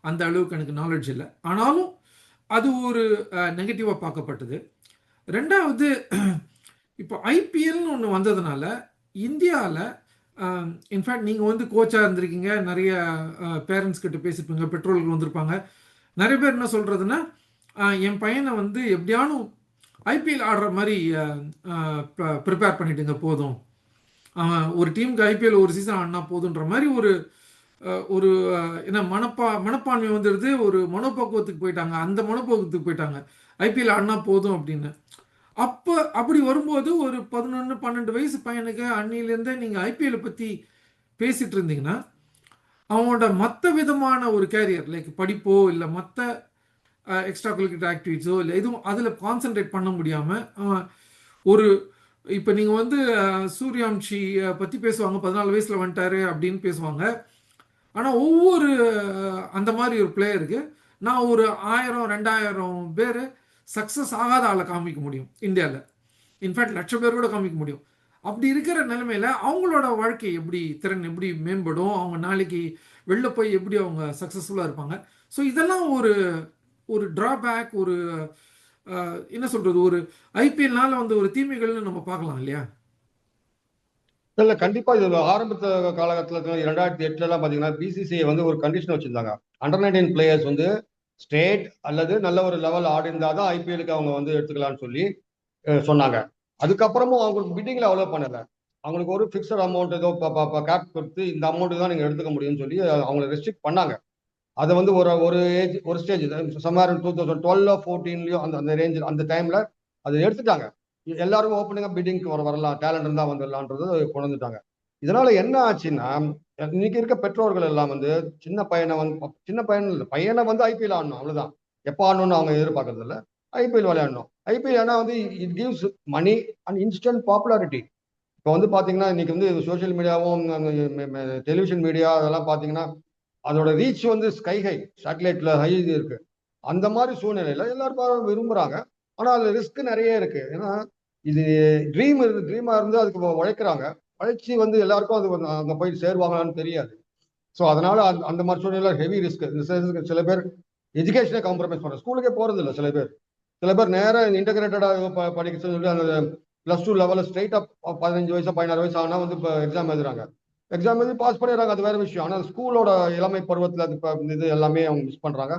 அந்த அளவுக்கு எனக்கு நாலேஜ் இல்லை. ஆனாலும் அது ஒரு நெகட்டிவாக பார்க்கப்பட்டது. ரெண்டாவது இப்போ ஐபிஎல்னு ஒன்று வந்ததுனால இந்தியாவில் இன்ஃபேக்ட் நீங்கள் வந்து கோச்சாக இருந்திருக்கீங்க. நிறைய பேரண்ட்ஸ் கிட்ட பேசியிருப்பீங்க பெற்றோர்கள் வந்திருப்பாங்க. நிறைய பேர் என்ன சொல்கிறதுன்னா என் பையனை வந்து எப்படியானும் ஐபிஎல் ஆடுற மாதிரி ப்ரிப்பேர் பண்ணிட்டுங்க போதும். ஒரு டீமுக்கு ஐபிஎல் ஒரு சீசன் ஆடினா போதுன்ற மாதிரி ஒரு ஒரு என்ன மனப்பா மனப்பான்மை வந்துடுது. ஒரு மனப்பக்குவத்துக்கு போயிட்டாங்க. அந்த மனப்போக்குவத்துக்கு போயிட்டாங்க. ஐபிஎல் ஆடினா போதும் அப்படின்னு. அப்போ அப்படி வரும்போது ஒரு பதினொன்று பன்னெண்டு வயசு பையனுக்கு அன்னிலேருந்தே நீங்கள் ஐபிஎல்லை பற்றி பேசிகிட்டு இருந்தீங்கன்னா அவனோட மற்ற விதமான ஒரு கேரியர் லைக் படிப்போ இல்லை மற்ற எக்ஸ்ட்ரா கரிக்குலர் ஆக்டிவிட்டீஸோ இல்லை எதுவும் அதில் கான்சென்ட்ரேட் பண்ண முடியாமல் ஒரு இப்போ நீங்கள் வந்து அஹ், பற்றி பேசுவாங்க பதினாலு வயசில் வந்துட்டாரு அப்படின்னு பேசுவாங்க. ஆனால் ஒவ்வொரு அந்த மாதிரி ஒரு பிளேயருக்கு நான் ஒரு ஆயிரம் ரெண்டாயிரம் பேர் சக்ஸஸ் ஆகாத ஆளை காமிக்க முடியும் இந்தியாவில் இன்ஃபேக்ட் லட்சம் பேர் கூட காமிக்க முடியும். அப்படி இருக்கிற நிலைமையில அவங்களோட வாழ்க்கை எப்படி திறன் எப்படி மேம்படும்? அவங்க நாளைக்கு வெளில போய் எப்படி அவங்க சக்ஸஸ்ஃபுல்லாக இருப்பாங்க? ஸோ இதெல்லாம் ஒரு ஒரு ட்ராபேக் ஒரு என்ன சொல்றது? ஒரு ஐபிஎல்னால வந்து ஒரு தீமைகள்னு நம்ம பார்க்கலாம் இல்லையா? இல்ல கண்டிப்பா இது ஆரம்பத்த காலகட்டத்துல இரண்டாயிரத்தி எட்டுல எல்லாம் பாத்தீங்கன்னா பிசிசிஐ வந்து ஒரு கண்டிஷன் வச்சிருந்தாங்க. அண்டர் நைன்டீன் பிளேயர்ஸ் வந்து ஸ்டேட் அல்லது நல்ல ஒரு லெவல் ஆடி இருந்தாதான் ஐபிஎலுக்கு அவங்க வந்து எடுத்துக்கலாம்னு சொல்லி சொன்னாங்க. அதுக்கப்புறமும் அவங்களுக்கு பிட்டிங்கில் அவ்வளோ பண்ணலை. அவங்களுக்கு ஒரு ஃபிக்ஸட் அமௌண்ட் ஏதோ கேப் கொடுத்து இந்த அமௌண்ட்டு தான் நீங்கள் எடுத்துக்க முடியும்னு சொல்லி அவங்களை ரெஸ்ட்ரிக்ட் பண்ணாங்க. அதை வந்து ஒரு ஒரு ஏஜ் ஒரு ஸ்டேஜ் சம்மார் டூ தௌசண்ட் டுவெல் ஃபோர்டீன்லயும் அந்த அந்த ரேஞ்சில் அந்த டைமில் அதை எடுத்துட்டாங்க. எல்லாரும் ஓப்பனிங்காக பிட்டிங்க்கு வர வரலாம். டேலண்ட் இருந்தால் வந்துடலான்றது கொண்டு வந்துட்டாங்க. இதனால் என்ன ஆச்சுன்னா இன்னைக்கு இருக்க பெற்றோர்கள் எல்லாம் வந்து சின்ன பையனை வந்து சின்ன பையன் இல்லை பையனை வந்து ஐபிஎல் ஆடணும் அவ்வளவுதான். எப்போ ஆடணும்னு அவங்க எதிர்பார்க்கறது இல்லை. ஐபிஎல் விளையாடணும். ஐபிஎல் ஏன்னா வந்து it gives money and instant popularity இப்போ வந்து பாத்தீங்கன்னா இன்னைக்கு வந்து சோஷியல் மீடியாவும் டெலிவிஷன் மீடியா அதெல்லாம் பாத்தீங்கன்னா அதோட ரீச் வந்து ஸ்கை ஹை சேட்டலைட்ல ஹை இது இருக்கு. அந்த மாதிரி சூழ்நிலையில எல்லாரும் விரும்புறாங்க. ஆனா அதுல ரிஸ்க் நிறைய இருக்கு. ஏன்னா இது ட்ரீம் இருந்து ட்ரீமா இருந்து அதுக்கு உழைக்கிறாங்க. உழைச்சி வந்து எல்லாருக்கும் அது அங்கே அங்க போய் சேருவாங்களான்னு தெரியாது. ஸோ அதனால அந்த அந்த மாதிரி சூழ்நிலை ஹெவி ரிஸ்க் சில பேர் எஜுகேஷனே காம்ப்ரமைஸ் பண்றாங்க ஸ்கூலுக்கே போறது இல்லை சில பேர். சில பேர் நேராக இன்டகிரேட்டடா படிக்க சொல்லி அந்த பிளஸ் டூ லெவலில் ஸ்ட்ரைட்டா பதினஞ்சு வயசு பதினாறு வயசு ஆனா வந்து இப்போ எக்ஸாம் எழுதுறாங்க. எக்ஸாம் எழுதி பாஸ் பண்ணிடுறாங்க அது வேற விஷயம். ஆனால் ஸ்கூலோட இளமை பருவத்தில் அது இப்போ இது எல்லாமே அவங்க மிஸ் பண்றாங்க.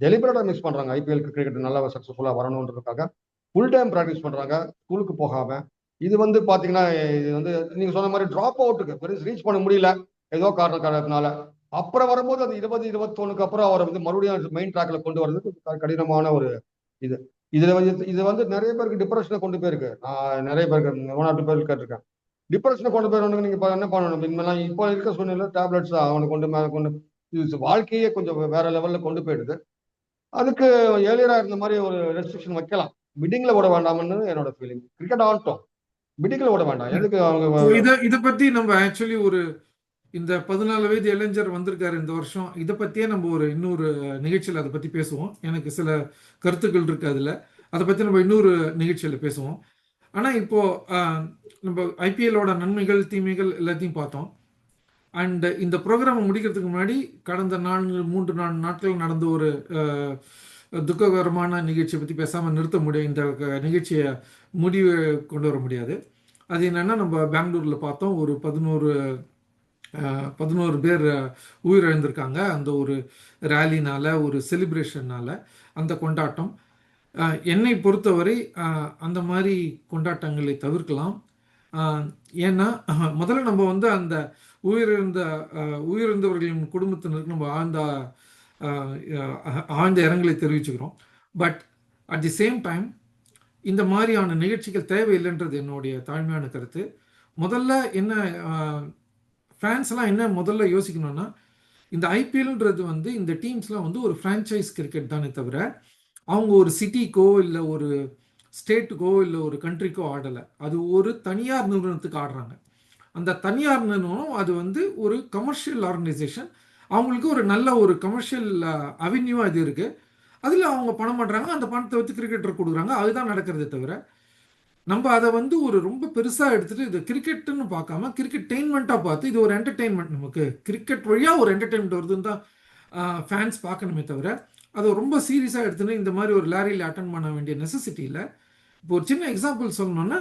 டெலிபரேட்டா மிஸ் பண்றாங்க. ஐபிஎல் கிரிக்கெட் நல்லா சக்ஸஸ்ஃபுல்லா வரணுன்றதுக்காக. ஃபுல் டைம் ப்ராக்டிஸ் பண்றாங்க. ஸ்கூலுக்கு போகாம இது வந்து பாத்தீங்கன்னா இது வந்து நீங்க சொன்ன மாதிரி டிராப் அவுட்டுக்கு பெருசு ரீச் பண்ண முடியல ஏதோ காரண காரணத்தினால அப்புறம் வரும்போது அது இருபது இருபத்தொன்னுக்கு அப்புறம் அவரை வந்து மறுபடியும் மெயின் ட்ராக்ல கொண்டு வர்றதுக்கு கடினமான ஒரு இது. இதுல வந்து இது வந்து நிறைய பேருக்கு டிப்ரெஷனை கொண்டு போயிருக்கு. நான் நிறைய பேருக்கு ஒன் ஆர் டூ பேருக்கு கேட்டிருக்கேன். டிப்ரெஷனை கொண்டு போயிடணும் நீங்க என்ன பண்ணணும்? இனிமேலாம் இப்போ இருக்க சூழ்நிலை டேப்லெட்ஸ் அவனை கொண்டு மேலே கொண்டு இது வாழ்க்கையே கொஞ்சம் வேற லெவல்ல கொண்டு போயிடுது. அதுக்கு ஏழியரா இருந்த மாதிரி ஒரு ரெஸ்ட்ரிக்ஷன் வைக்கலாம். பிட்டிங்ல விட வேண்டாம்னு என்னோட ஃபீலிங் கிரிக்கெட் ஆகட்டும் பிட்டிங்ல விட வேண்டாம். எதுக்கு அவங்க இத இத பத்தி நம்ம ஆக்சுவலி ஒரு இந்த பதினாலு வயது இளைஞர் வந்திருக்காரு இந்த வருஷம். இதை பத்தியே நம்ம ஒரு இன்னொரு நிகழ்ச்சியில் அதை பத்தி பேசுவோம். எனக்கு சில கருத்துக்கள் இருக்கு அதுல. அதை பத்தி நம்ம இன்னொரு நிகழ்ச்சியில பேசுவோம். ஆனா இப்போ நம்ம ஐபிஎல்லோட நன்மைகள் தீமைகள் எல்லாத்தையும் பார்த்தோம். அண்ட் இந்த ப்ரோக்ராமை முடிக்கிறதுக்கு முன்னாடி கடந்த நான்கு மூன்று நான்கு நாட்கள் நடந்த ஒரு துக்ககரமான நிகழ்ச்சியை பற்றி பேசாமல் நிறுத்த முடியும் இந்த நிகழ்ச்சியை முடிவு கொண்டு வர முடியாது. அது என்னென்னா நம்ம பெங்களூரில் பார்த்தோம் ஒரு பதினோரு பதினோரு பேர் உயிரிழந்திருக்காங்க. அந்த ஒரு ரேலினால் ஒரு செலிப்ரேஷனால் அந்த கொண்டாட்டம். என்னை பொறுத்தவரை அந்த மாதிரி கொண்டாட்டங்களை தவிர்க்கலாம். ஏன்னா முதல்ல நம்ம வந்து அந்த உயிரிழந்த உயிரிழந்தவர்களின் குடும்பத்தினருக்கு நம்ம ஆழ்ந்த ஆழ்ந்த இரங்கலை தெரிவிச்சுக்கிறோம். But at the same time இந்த மாதிரியான நிகழ்ச்சிகள் தேவையில்லைன்றது என்னுடைய தாழ்மையான கருத்து. முதல்ல என்ன ஃபேன்ஸ்லாம் என்ன முதல்ல யோசிக்கணும்னா இந்த ஐபிஎல்ன்றது வந்து இந்த டீம்ஸ்லாம் வந்து ஒரு ஃப்ரான்ச்சைஸ் கிரிக்கெட் தானே தவிர அவங்க ஒரு சிட்டிக்கோ இல்லை ஒரு ஸ்டேட்டுக்கோ இல்லை ஒரு கண்ட்ரிக்கோ ஆடலை. அது ஒரு தனியார் நிறுவனத்துக்கு ஆடுறாங்க. அந்த தனியார் நிறுவனம் அது வந்து ஒரு கமர்ஷியல் ஆர்கனைசேஷன் அவங்களுக்கு ஒரு நல்ல ஒரு கமர்ஷியல் அவென்யூவாக இது இருக்குது அதில் அவங்க பணம் பண்ணுறாங்க அந்த பணத்தை வச்சு கிரிக்கெட்டர் கொடுக்குறாங்க. அதுதான் நடக்கிறதே தவிர நம்ம அதை வந்து ஒரு ரொம்ப பெருசாக எடுத்துகிட்டு இது கிரிக்கெட்டுன்னு பார்க்காம கிரிக்கெட்டெயின்மெண்ட்டாக பார்த்து இது ஒரு என்டர்டெயின்மெண்ட் நமக்கு. கிரிக்கெட் வழியாக ஒரு என்டர்டெயின்மெண்ட் வருதுன்னு தான் ஃபேன்ஸ் பார்க்கணுமே தவிர அதை ரொம்ப சீரியஸாக எடுத்துன்னு இந்த மாதிரி ஒரு லாரியில் அட்டன் பண்ண வேண்டிய நெசசிட்டி இல்லை இப்போ ஒரு சின்ன எக்ஸாம்பிள் சொல்லணும்னா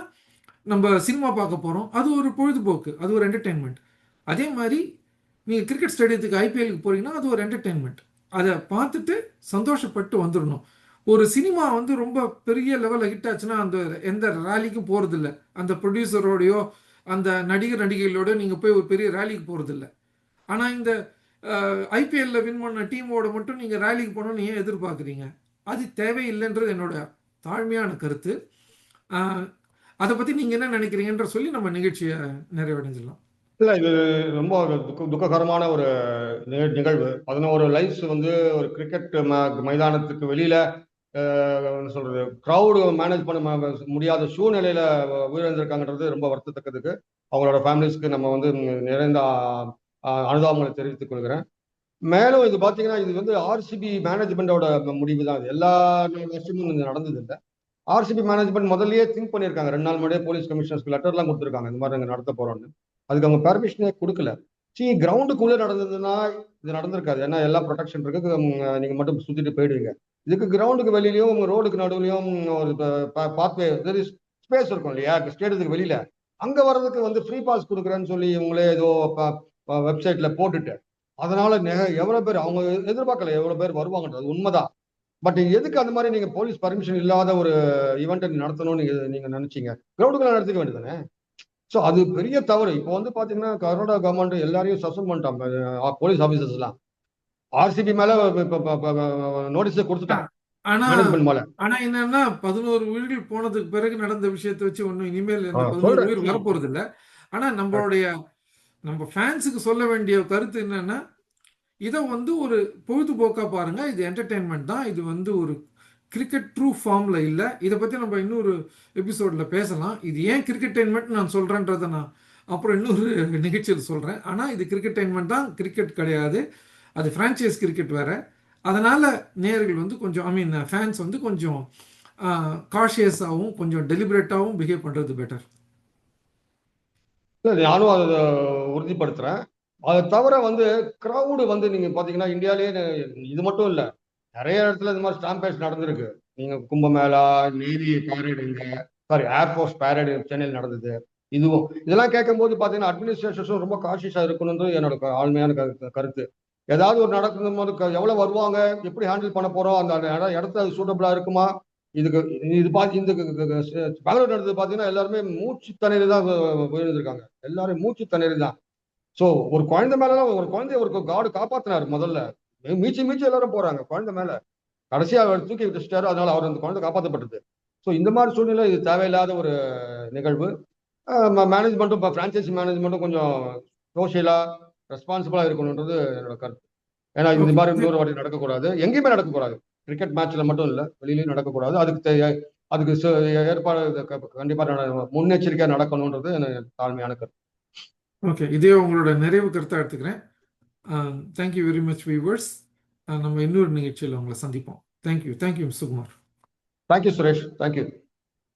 நம்ம சினிமா பார்க்க போகிறோம் அது ஒரு பொழுதுபோக்கு. அது ஒரு என்டர்டெயின்மெண்ட் அதே மாதிரி நீங்கள் கிரிக்கெட் ஸ்டேடியத்துக்கு ஐபிஎலுக்கு போகிறீங்கன்னா அது ஒரு என்டர்டெயின்மெண்ட் அதை பார்த்துட்டு சந்தோஷப்பட்டு வந்துடணும் ஒரு சினிமா வந்து ரொம்ப பெரிய லெவலில் ஹிட் ஆச்சுன்னா அந்த எந்த ரேலிக்கும் போகிறதில்ல அந்த ப்ரொடியூசரோடையோ அந்த நடிகர் நடிகைகளோட நீங்கள் போய் ஒரு பெரிய ரேலிக்கு போகிறதில்ல ஆனால் இந்த ஐபிஎல்ல வின் பண்ண டீமோட மட்டும் நீங்கள் ரேலிக்கு போகணும்னு ஏன் எதிர்பார்க்குறீங்க? அது தேவையில்லைன்றது என்னோட தாழ்மையான கருத்து. அதை பற்றி நீங்கள் என்ன நினைக்கிறீங்கன்ற சொல்லி நம்ம நிகழ்ச்சியை நிறைவடைஞ்சிடலாம். இல்லை இது ரொம்ப ஒரு துக்க துக்ககரமான ஒரு நிக- நிகழ்வு. பதினோரு லைஃப்ஸ் வந்து ஒரு கிரிக்கெட் மைதானத்துக்கு வெளியில என்ன சொல்றது க்ரௌடு மேனேஜ் பண்ண ம- முடியாத சூழ்நிலையில உயிரிழந்திருக்காங்கன்றது ரொம்ப வருத்தத்தக்கதுக்கு. அவங்களோட ஃபேமிலிஸ்க்கு நம்ம வந்து நிறைந்த அஹ், அனுதாபங்களை தெரிவித்துக் கொள்கிறேன். மேலும் இது பார்த்தீங்கன்னா இது வந்து ஆர்சிபி மேனேஜ்மெண்டோட முடிவு தான். இது எல்லா வருஷமும் இது நடந்தது இல்லை. ஆர்சிபி மேனேஜ்மெண்ட் முதல்லயே திங்க் பண்ணியிருக்காங்க. ரெண்டு நாள் முன்னாடியே போலீஸ் கமிஷனர்ஸ்க்கு லெட்டர்லாம் கொடுத்துருக்காங்க. இந்த மாதிரி நாங்கள் நடத்த போறோம்னு. அதுக்கு அவங்க பெர்மிஷனே கொடுக்கல. சி கிரவுண்டுக்குள்ளே நடந்ததுன்னா இது நடந்திருக்காது. ஏன்னா எல்லா ப்ரொடெக்ஷன் இருக்கு. நீங்கள் மட்டும் சுற்றிட்டு போயிடுவீங்க. இதுக்கு கிரவுண்டுக்கு வெளியிலையும் உங்கள் ரோடுக்கு நடுவுலையும் ஒரு பாத்வே ஸ்பேஸ் இருக்கும் இல்லையா? ஸ்டேடியத்துக்கு வெளியில. அங்கே வர்றதுக்கு வந்து ஃப்ரீ பாஸ் கொடுக்குறேன்னு சொல்லி இவங்களே ஏதோ வெப்சைட்ல போட்டுட்டு அதனால எவ்வளோ பேர் அவங்க எதிர்பார்க்கல எவ்வளோ பேர் வருவாங்கன்றது. உண்மைதான். பட் எதுக்கு அந்த மாதிரி நீங்க போலீஸ் பர்மிஷன் இல்லாத ஒரு ஈவெண்ட்டை நடத்தணும்னு நீங்க நினச்சிங்க? நினைச்சீங்க கிரவுண்டுக்குள்ள நடத்திக்க வேண்டியதானே ஸோ அது பெரிய தவறு. இப்போ வந்து பாத்தீங்கன்னா கர்நாடகா கவர்மெண்ட் எல்லாரையும் சஸ்பெண்ட் பண்ணிட்டாங்க. போலீஸ் ஆபீசர்ஸ்லாம். ஆர்சிபி மேல நோட்டீஸை கொடுத்துட்டாங்க. ஆனா ஆனா என்னன்னா பதினோரு உயிர்கள் போனதுக்கு பிறகு நடந்த விஷயத்தை வச்சு ஒன்றும் இனிமேல் பதினோரு சொல்றேன். உயிர் வரப்போறது இல்ல ஆனா நம்மளுடைய நம்ம ஃபேன்ஸுக்கு சொல்ல வேண்டிய கருத்து என்னன்னா இதை வந்து ஒரு பொழுதுபோக்கா பாருங்க. இது என்டர்டெயின்மெண்ட் தான். இது வந்து ஒரு கிரிக்கெட் ட்ரூ ஃபார்மில் இல்லை. இதை பற்றி நம்ம இன்னொரு எபிசோடில் பேசலாம். இது ஏன் கிரிக்கெட்டைன்மெண்ட் நான் சொல்கிறேன்றதை நான் அப்புறம் இன்னொரு நிகழ்ச்சியில் சொல்கிறேன் ஆனால் இது கிரிக்கெட்டைன்மெண்ட் தான் கிரிக்கெட் கிடையாது. அது ஃப்ரான்ச்சைஸ் கிரிக்கெட் வேறு. அதனால் நேர்கள் வந்து கொஞ்சம் ஐ மீன் ஃபேன்ஸ் வந்து கொஞ்சம் காஷியஸாகவும் கொஞ்சம் டெலிபரேட்டாகவும் பிஹேவ் பண்ணுறது பெட்டர் இல்லை நானும் அதை உறுதிப்படுத்துகிறேன் அதை தவிர வந்து க்ரௌடு வந்து நீங்கள் பார்த்தீங்கன்னா இந்தியாலேயே இது மட்டும் இல்லை. நிறைய இடத்துல இந்த மாதிரி ஸ்டாம்பேஸ் நடந்திருக்கு. நீங்க கும்பமேளா நேவி பேரேடு இங்க சாரி ஏர்ஃபோர்ஸ் பேரேடு சென்னையில் நடந்தது. இதுவும் இதெல்லாம் கேட்கும்போது பார்த்தீங்கன்னா அட்மினிஸ்ட்ரேஷன்ஸும் ரொம்ப காஷியஸா இருக்கணும்ன்றது என்னோட ஆழ்மையான கருத்து கருத்து. ஏதாவது ஒரு நடக்கும் போது எவ்வளோ வருவாங்க எப்படி ஹேண்டில் பண்ண போகிறோம் அந்த இடத்துல அது சூட்டபிளாக இருக்குமா? இதுக்கு இது பார்த்து இந்த பெங்களூர் நடந்தது பார்த்தீங்கன்னா எல்லாருமே மூச்சு தண்ணீர் தான் போயிருந்திருக்காங்க. எல்லாரும் மூச்சு தண்ணீர் தான். ஸோ ஒரு குழந்தை மேலாம் ஒரு குழந்தைய ஒரு காடு காப்பாத்தினாரு முதல்ல. மீச்சு மீச்சு எல்லாரும் போறாங்க. குழந்தை மேல. கடைசியா அவர் தூக்கி வச்சுட்டாரு. அதனால அவர் அந்த குழந்தை காப்பாற்றப்பட்டது ஸோ இந்த மாதிரி சூழ்நிலை இது தேவையில்லாத ஒரு நிகழ்வு. மேனேஜ்மெண்ட்டும் இப்போ ஃப்ரான்ச்சைசி மேனேஜ்மெண்ட்டும் கொஞ்சம் சோஷியலா ரெஸ்பான்சிபிளா இருக்கணுன்றது என்னோட கருத்து. ஏன்னா இந்த மாதிரி இன்னொரு வாட்டி நடக்கக்கூடாது. எங்கேயுமே நடக்கக்கூடாது. கிரிக்கெட் மேட்ச்ல மட்டும் இல்லை. வெளியிலயும் நடக்கக்கூடாது. அதுக்கு அதுக்கு ஏற்பாடு கண்டிப்பா முன்னெச்சரிக்கையா நடக்கணுன்றது எனக்கு தாழ்மையான கருத்து. ஓகே இதே உங்களோட நிறைவு கருத்தாக எடுத்துக்கிறேன். தேங்க்யூ வெரி மச் வியூவர்ஸ் நம்ம இன்னொரு நிகழ்ச்சியில் உங்களை சந்திப்போம். Thank you thank you Sukumar thank you Suresh thank you